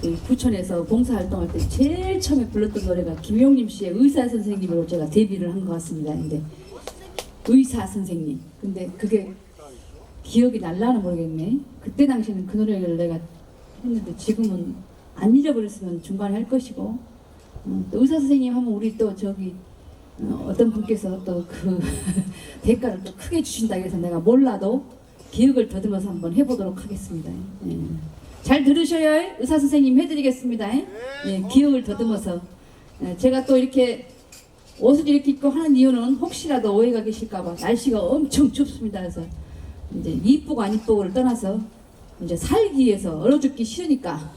그 부천에서 봉사활동할 때 제일 처음에 불렀던 노래가 김용림 씨의 의사 선생님으로 제가 데뷔를 한 것 같습니다. 근데 의사 선생님. 근데 그게 기억이 날라는 모르겠네. 그때 당시에는 그 노래를 내가 했는데 지금은 안 잊어버렸으면 중간에 할 것이고 음, 또 의사 선생님 하면 우리 또 저기 어, 떤 분께서 또 그 대가를 또 크게 주신다 해서 내가 몰라도 기억을 더듬어서 한번 해보도록 하겠습니다. 예. 잘 들으셔요. 의사 선생님 해드리겠습니다. 예, 기억을 더듬어서 예, 제가 또 이렇게 옷을 이렇게 입고 하는 이유는 혹시라도 오해가 계실까봐 날씨가 엄청 춥습니다. 그래서 이제 이쁘고 안 이쁘고를 떠나서 이제 살기 위해서 얼어 죽기 싫으니까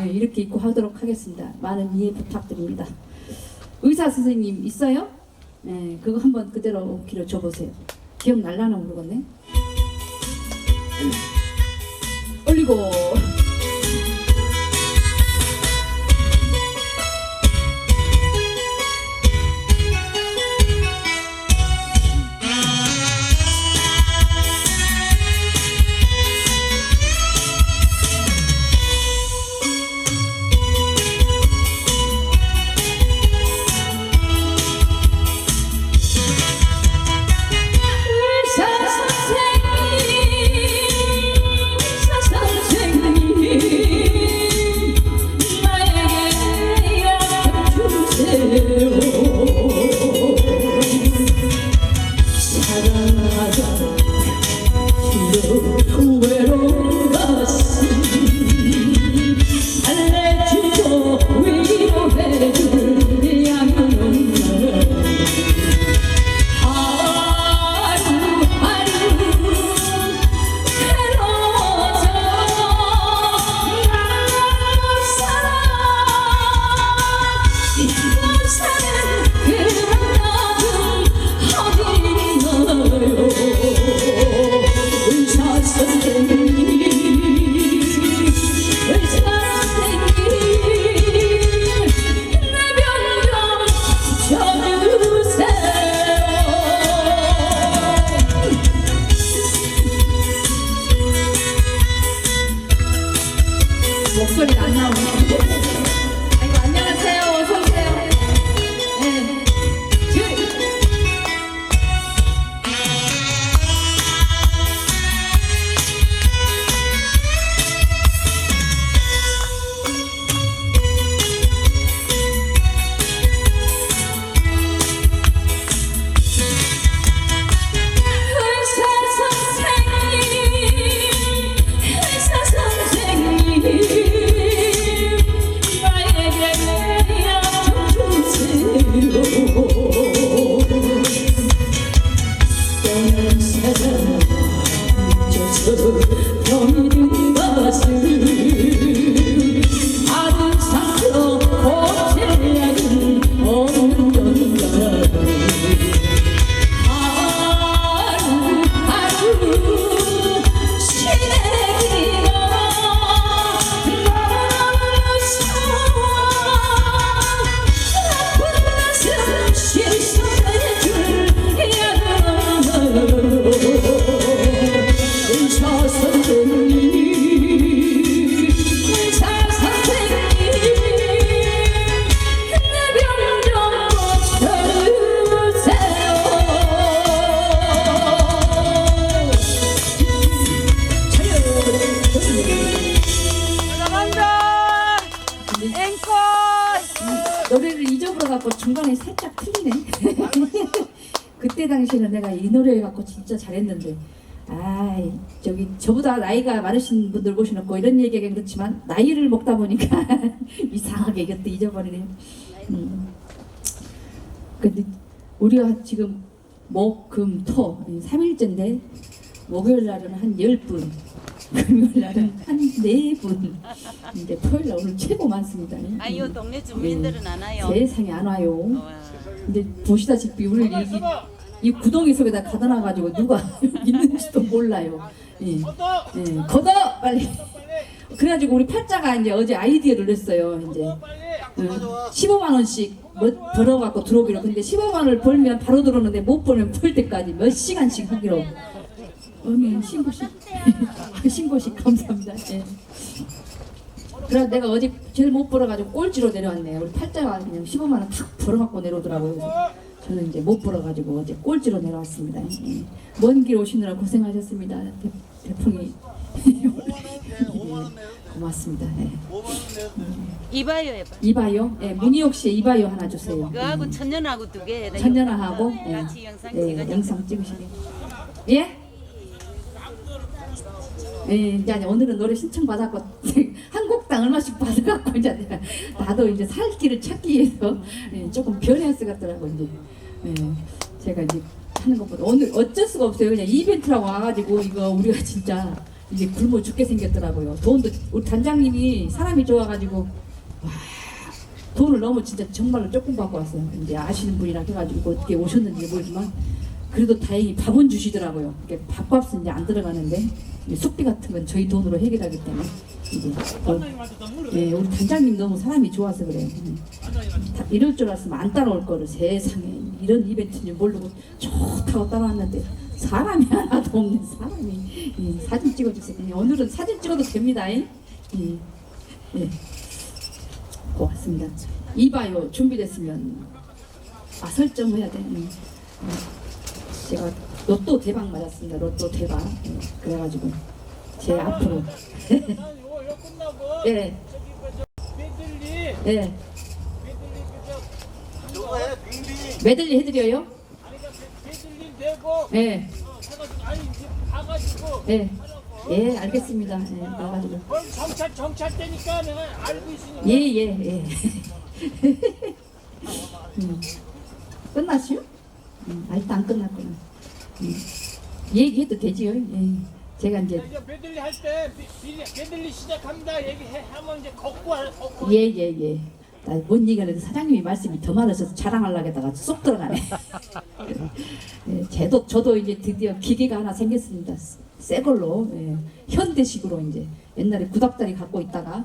예, 이렇게 입고 하도록 하겠습니다. 많은 이해 부탁드립니다. 의사 선생님 있어요? 네, 그거 한번 그대로 길어 줘보세요. 기억 날라나 모르겠네. 올리고 내가 이 노래 갖고 진짜 잘했는데, 아, 저기 저보다 나이가 많으신 분들 보시놓고 이런 얘기가 그렇지만 나이를 먹다 보니까 이상하게 이것도 잊어버리네요. 음. 근데 우리가 지금 목, 금, 토 3일째인데 목요일 날은 한 10분, 금요일 날은 한 4분, 이제 토요일 날 오늘 최고 많습니다. 아, 이 동네 주민들은 안 와요. 세상에 안 와요. 와. 근데 보시다시피 우리 이, 이 구덩이 속에다 가둬놔가지고 누가 있는지도 몰라요. 예. 예. 걷어 빨리. 그래가지고 우리 팔자가 이제 어제 아이디어를 냈어요. 이제 음, 15만 원씩 뭐 벌어갖고 들어오기로. 근데 15만 원을 벌면 바로 들어오는데 못 벌면 풀 때까지 몇 시간씩 하기로. 어미 신고식 신고식 감사합니다. 예. 그래 내가 어제 제일 못 벌어가지고 꼴찌로 내려왔네요. 우리 팔자가 그냥 15만 원 탁 벌어갖고 내려오더라고요. 그래서 저는 이제 못 벌어가지고 어제 꼴찌로 내려왔습니다. 예. 먼길 오시느라 고생하셨습니다. 대, 대풍이 고맙습니다. 예. 이봐요 해봐. 이바요? 예, 문희옥 씨의 이바요 하나 주세요. 그거하고 천년하고 두 개. 네, 예, 같이 영상 예, 찍어줘. 영상 찍으시게. 예? 예, 이제 오늘은 노래 신청 받았고 한 곡당 얼마씩 받아갖고 이제 나도 이제 살 길을 찾기 위해서 예, 조금 변해서 같더라고 이제. 예, 제가 이제 하는 것보다. 오늘 어쩔 수가 없어요. 그냥 이벤트라고 와가지고 이거 우리가 진짜 이제 굶어 죽게 생겼더라고요. 돈도 우리 단장님이 사람이 좋아가지고 와 돈을 너무 진짜 정말로 조금 받고 왔어요. 이제 아시는 분이라 해가지고 어떻게 오셨는지 모르지만 그래도 다행히 밥은 주시더라고요. 밥값은 이제 안 들어가는데 이 숙비 같은 건 저희 돈으로 해결하기 때문에 이제 또, 예, 우리 단장님 너무 사람이 좋아서. 다 이럴 줄 알았으면 안 따라올 거를 세상에 이런 이벤트인지 모르고 좋다고 따라왔는데 사람이 하나도 없는 사람이 예, 사진 찍어주세요. 예, 오늘은 사진 찍어도 됩니다. 예, 예, 예. 고맙습니다. 이봐요 준비됐으면 아 설정해야 돼. 음. 음. 제가 로또 대박 맞았습니다. 로또 대박. 예, 그래가지고 제 앞으로 예, 저기 그저 메들리 예. 메들리 그저 저거에 빙빙 메들리 해드려요? 아니 그 메들리 내고 어, 예, 해가지고 아니 이제 가가지고 예, 예, 알겠습니다. 예, 그럼 경찰 경찰 때니까 내가 알고 있으니까 예, 예, 예. 음. 끝났어요? 음, 아직도 안 끝났구나. 음. 얘기해도 되지요? 예. 제가 이제 메들리 할 때 메들리 시작합니다 얘기해 하면 이제 걷고 할 걷고 예, 예, 예. 나뭔 얘기가 해도 사장님이 말씀이 더 많으셔서 자랑하려고 했다가 쏙 들어가네. 예, 저도, 저도 이제 드디어 기계가 하나 생겼습니다. 새 걸로. 예, 현대식으로 이제 옛날에 구닥다리 갖고 있다가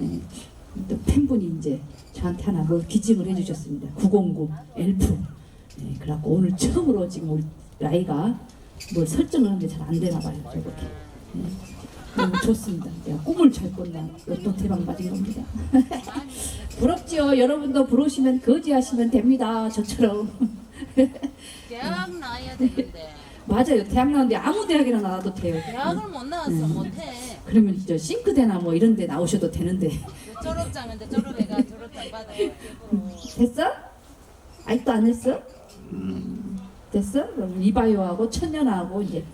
예, 또 팬분이 이제 저한테 하나 뭐 기증을 해주셨습니다. 909 엘프. 예, 그래갖고 오늘 처음으로 지금 우리 라이가 뭘 설정을 하는데 잘 안 되나 봐요. 저렇게. 예. 너무 좋습니다. 내가 꿈을 잘 꿨나 로또 대박 맞은 겁니다. 부럽지요. 여러분도 부르시면 거지하시면 됩니다. 저처럼. 대학 나와야 되는데. 맞아요. 대학 나오는데 아무 대학이나 나와도 돼요. 대학을 못 나왔어 음. 못해. 그러면 저 싱크대나 뭐 이런 데 나오셔도 되는데. 졸업장인데 졸업해가 졸업장 받아. 됐어? 아직도 안 했어? 음, 됐어? 그럼 이바요하고 천년하고 이제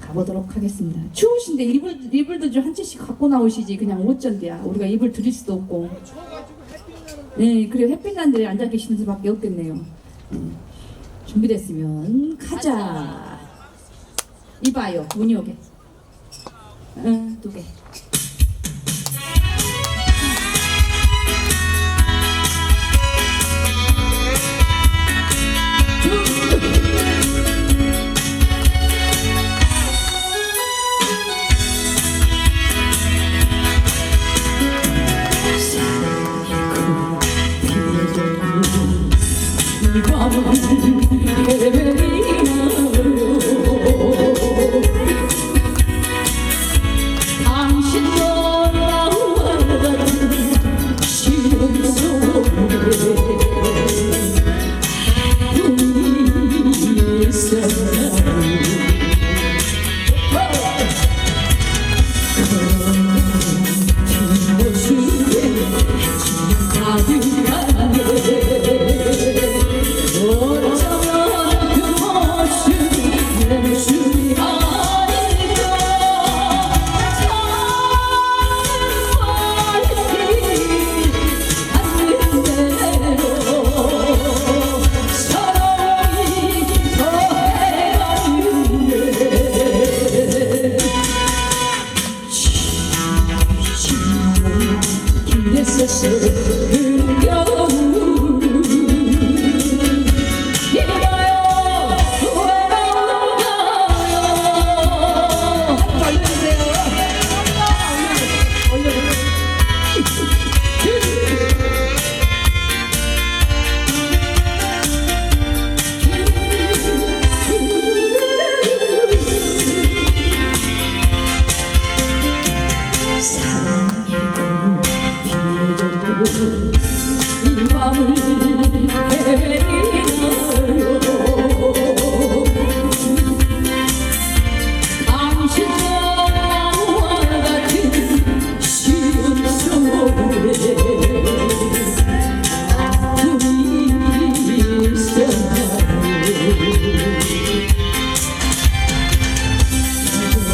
가보도록 하겠습니다. 추우신데 이불 이불도 좀 한 채씩 갖고 나오시지 그냥 어쩐데야 우리가 이불 드릴 수도 없고. 네, 그리고 햇빛 난 데에 앉아 계시는 수밖에 없겠네요. 음, 준비됐으면 가자. 이봐요, 문이 오게. 응, 두 개.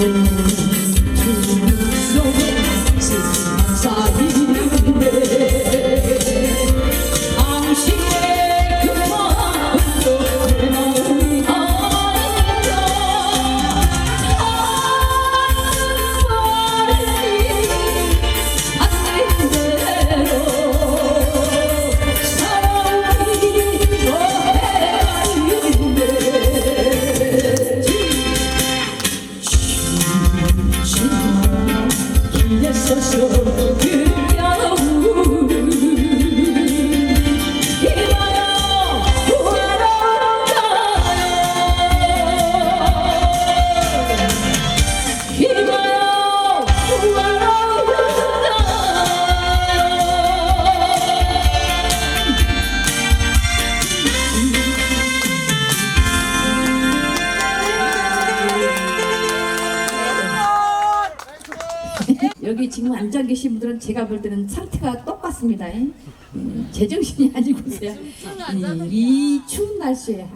당신 앉아 계신 분들은 제가 볼 때는 상태가 똑같습니다. 음, 제정신이 아니고서야 음, 이 추운 날씨에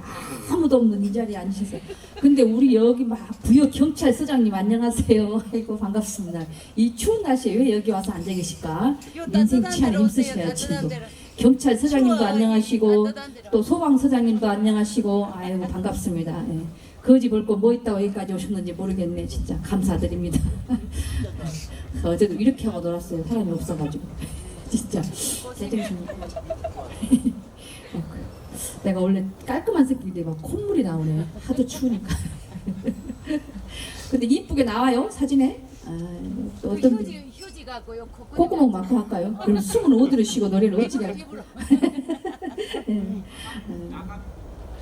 아무도 없는 이 자리에 앉으셔서 근데 우리 여기 막 부여 경찰 서장님 안녕하세요. 아이고 반갑습니다. 이 추운 날씨에 왜 여기 와서 앉아 계실까? 인생 치안 힘쓰셔야지. 경찰 서장님도 추워요. 안녕하시고. 또 소방 서장님도 안녕하시고 아이고 반갑습니다. 예. 거지 볼 거 뭐 있다고 여기까지 오셨는지 모르겠네. 진짜 감사드립니다. 어제도 이렇게 하고 놀았어요. 사람이 없어가지고 진짜 제정신. 내가 원래 깔끔한 새끼인데 막 콧물이 나오네. 하도 추우니까. 근데 이쁘게 나와요 사진에. 아, 또 어떤 분이 휴지 휴지 갖고요. 코코넛 콧구멍 막고 할까요? 그럼 숨은 어디를 쉬고 노래를 어찌게 할까? 예. 음.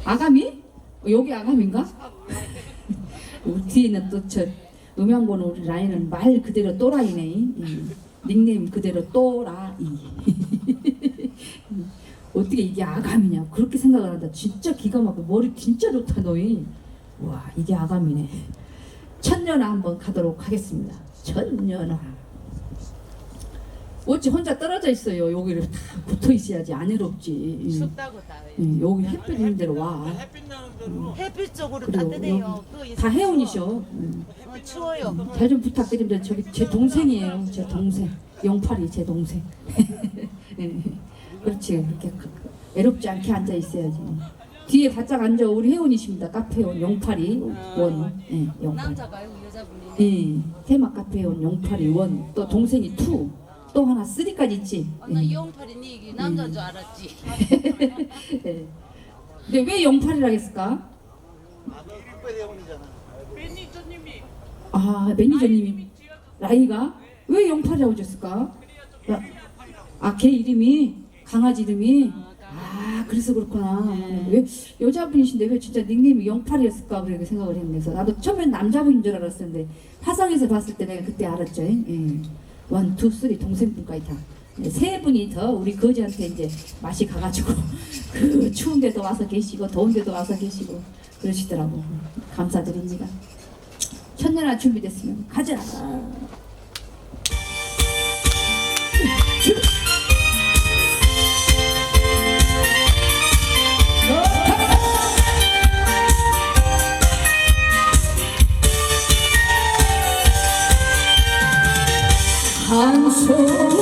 아가미? 어, 여기 아가미인가? 우리 뒤에는 또저 음향 보는 우리 라인은 말 그대로 또라이네. 음. 닉네임 그대로 또라이. 음. 어떻게 이게 아감이냐? 그렇게 생각을 한다. 진짜 기가 막혀. 머리 진짜 좋다 너희. 와 이게 아감이네. 천년아 한번 가도록 하겠습니다. 천년아. 어찌 혼자 떨어져 있어요. 여기를 다 붙어 있어야지 안 외롭지. 음. 춥다고 다. 음, 여기 햇빛 있는 데로 와. 햇빛 나는 대로 햇빛 쪽으로 그래요. 따뜻해요. 다. 해운이셔. 음. 어, 추워요. 잘 좀 부탁드립니다. 저기 제 동생이에요. 제 동생. 영팔이 제 동생. 예. 그렇지. 이렇게 외롭지 않게 앉아 있어야지. 뒤에 바짝 앉아 우리 회원이십니다. 카페원 영팔이 원. 예, 영팔. 남자가요, 여자분이. 예, 테마 카페원 영팔이 원. 또 동생이 투. 또 하나 쓰리까지 있지. 어, 나 예. 이용팔이 얘기 남자인 줄 알았지. 예. 근데 왜 영팔이라 했을까? 매니저님이 아 매니저님이 나이가 왜 영팔이라고 줬을까? 아 걔 이름이 강아지 이름이 아 그래서 그렇구나 왜 여자분이신데 왜 진짜 닉네임이 영팔이었을까 그렇게 생각을 했는데 그래서 나도 처음엔 남자분인 줄 알았었는데 화성에서 봤을 때 내가 그때 알았죠 예. 원, 투, 쓰리 동생분까지 다. 네, 세 분이 더 우리 거지한테 이제 맛이 가가지고 그 추운 데도 와서 계시고 더운 데도 와서 계시고 그러시더라고 감사드립니다. 천년아 준비됐으면 가자. 한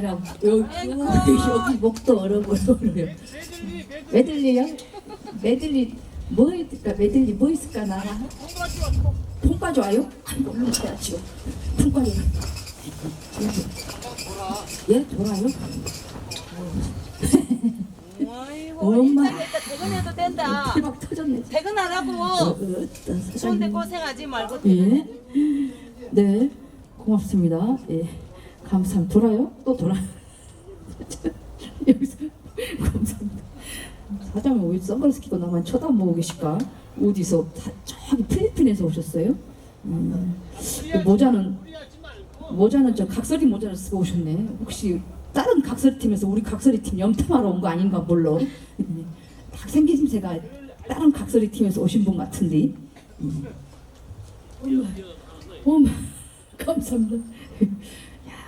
아니라 여기, 여기 목도 얼어 얼어요. 메들리 메들리 메들리요? 메들리 뭐 있을까? 메들리 뭐 있을까 나? 통과 좋아요? 아이고 얼른 가야지요. 통과 좀. 예 돌아요? 엄마. 퇴근해도 된다. 대박 터졌네. 퇴근하라고. 어, 사장님. 고생하지 말고. 예. 네. 고맙습니다. 예. 감사합니다. 돌아요? 또 돌아. 여기서 감사합니다. 사장님 왜 선글라스 끼고 나만 쳐다보고 계실까? 어디서 다- 저기 필리핀에서 오셨어요? 음. 그 모자는. 모자는 저 각설이 모자를 쓰고 오셨네. 혹시 다른 각설이 팀에서 우리 각설이 팀 염탐하러 온 거 아닌가 몰라. 음. 딱 생김새가 다른 각설이 팀에서 오신 분 같은데. 음. 어머, 어머, 감사합니다.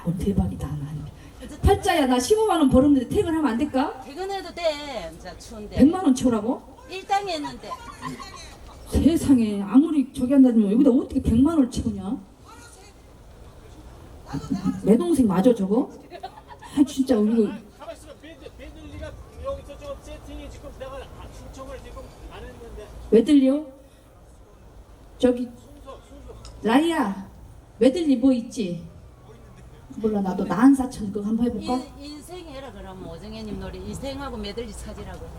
야, 오늘 대박이다. 난. 팔자야, 나 15만 원 벌었는데 퇴근하면 안 될까? 퇴근해도 돼. 진짜 추운데. 100만 원 채우라고? 일당이 했는데. 세상에 아무리 저기 한다면 여기다 어떻게 100만 원을 채우냐? 내 동생 맞아 저거? 아 진짜 우리 가만 있어. 메들 메들리가 여기서 저 세팅이 지금 내가 아, 신청을 지금 안 했는데 왜 들려? 저기 순서 순서. 라이야 왜 들리 뭐 있지? 몰라 나도 나한 사천 그거 한번 해볼까? 인, 인생 해라 그러면 오정혜님 노래 인생하고 메들리 찾으라고 해.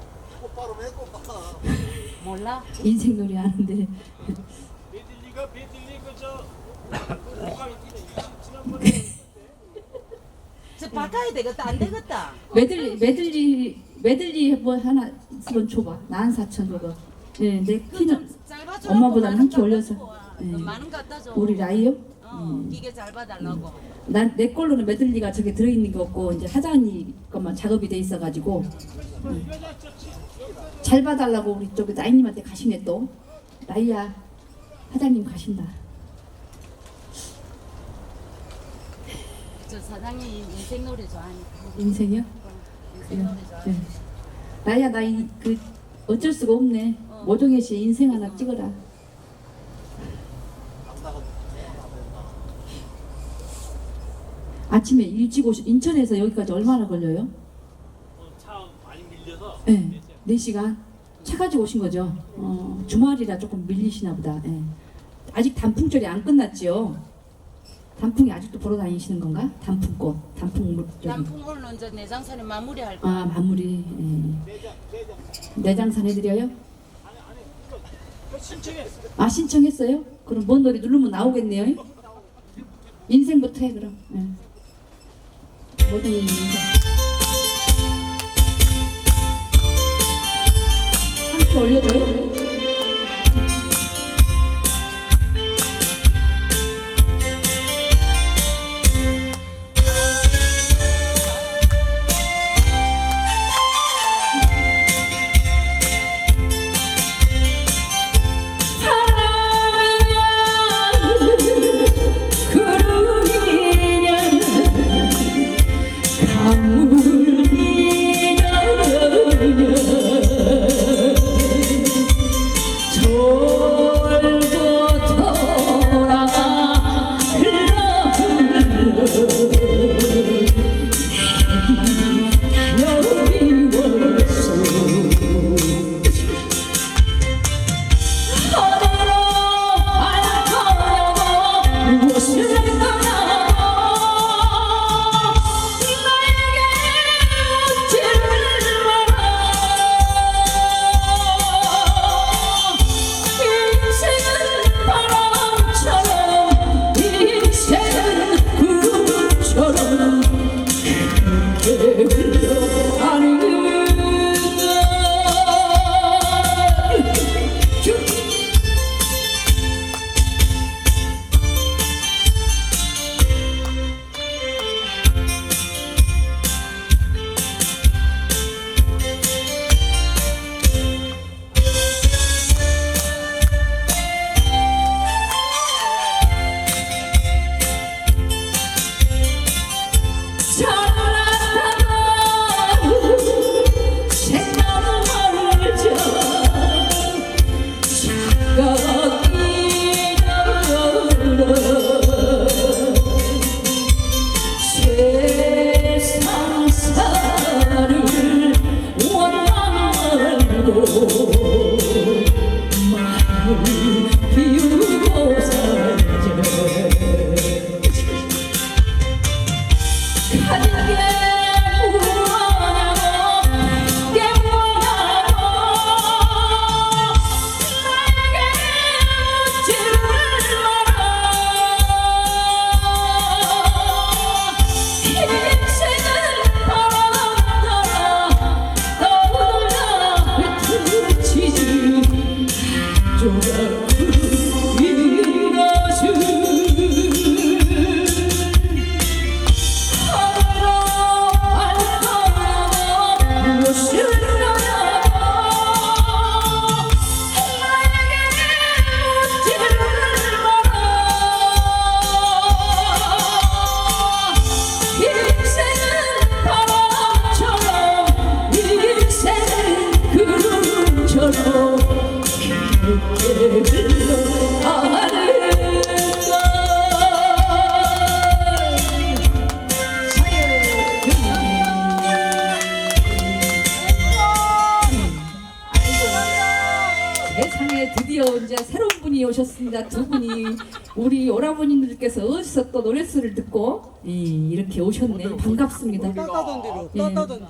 곧바로 해 곧바로 몰라? 인생 놀이 하는데 메들리가 메들리 그저 저 바꿔야 되겠다. 안 되겠다. 메들리 메들리 메들리 뭐 하나 있으면 줘봐 나한 사천 그거 네내 키는 짧아주라고 엄마보다는 많은 키거 올려서. 네. 많은 거 갖다 줘. 우리 라이요? 어, 이게 짧아달라고. 난 내 걸로는 메들리가 저게 들어있는 게 없고 이제 사장님 것만 작업이 돼 있어가지고 여기서 잘 봐달라고 우리 저기 라이님한테 가시네 또 라이야 사장님 가신다 저 사장님 인생 노래 좋아하니까. 인생이요? 인생 노래. 네. 라이야 나그 어쩔 수가 없네 어. 모종혜 씨 인생 하나 찍어라 아침에 일찍 오시 인천에서 여기까지 얼마나 걸려요? 어, 차 많이 밀려서 네, 4시간 차 가지고 오신 거죠? 어, 주말이라 조금 밀리시나 보다. 예. 아직 단풍절이 안 끝났지요? 단풍이 아직도 보러 다니시는 건가? 단풍꽃, 단풍 저기. 단풍 오늘 이제 내장산에 마무리할. 아 마무리. 예. 내장 내장 내장산 해드려요? 신청했어. 아 신청했어요? 그럼 뭔 노래 누르면 나오겠네요. 인생부터 해 그럼. 예. 모든 인생. 함께 올려줘요. 오라버님들께서 어디서 또 노랫소리를 듣고 이, 이렇게 오셨네. 반갑습니다. 대로 예.